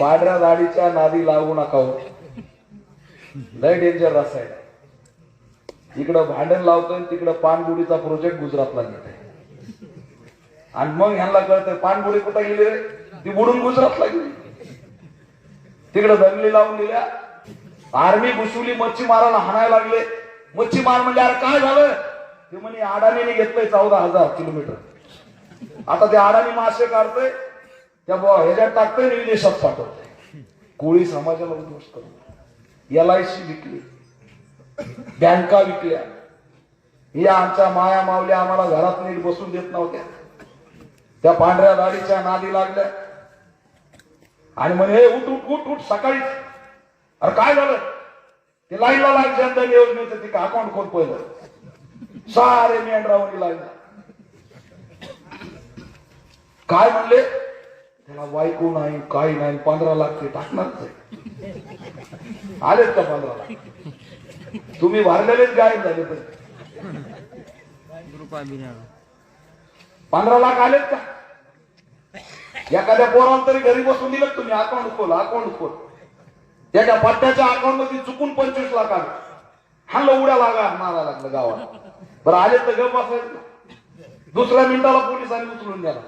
पांढऱ्या दाढीच्या नादी लागू नका हो. लय डेंजर रसायन इकडं भांडण लावतोय तिकडं पानगुडीचा प्रोजेक्ट गुजरातला गेलाय आणि मग ह्यांना कळतंय पानबुडी कुठं गेली? रे ती बुडून गुजरातला गेली. तिकडं दंगली लावून दिल्या. आर्मी घुसवली मच्छीमाराला हाणायला लागले. मच्छीमार म्हणजे अरे काय झालं? ते म्हणे अडाणीने घेतलंय चौदा हजार किलोमीटर. आता ते अडाणी मासे काढतोय. त्या बुवा ह्याच्यात टाकतोय आणि विदेशात पाठवतोय. कोळी समाजाला उद्ध्वस्त करतोय एल आय सी विकली. बँका विकल्या. या आमच्या माया मावल्या आम्हाला घरात नीट बसून देत नव्हत्या. त्या पांढऱ्या दाढीच्या नादी लागल्या. आणि म्हणे हे उठ उठ उठ उठ सकाळी. अरे काय झालं? ते लाईनला लाग जनधन योजनेचं ते अकाउंट खोल पहिलं. सारे मेंढरावणी लागला काय म्हणले? त्याला बायको नाही काही नाही पंधरा लाख ते. टाकणारच आहे आलेत का पंधरा लाख? तुम्ही भरलेलेच गायब झाले तर पंधरा लाख आलेत का? एखाद्या पोराला तरी घरी बसून दिलं तुम्ही? अकाउंट खोल अकाउंट खोल. त्याच्या पट्ट्याच्या अकाउंटमध्ये चुकून पंचवीस लाख आले. हा उड्या लागा मारा लागलं गावात. बरं आले तर गप असायचं दुसऱ्या मिनिटाला पोलिसांनी उचलून द्याला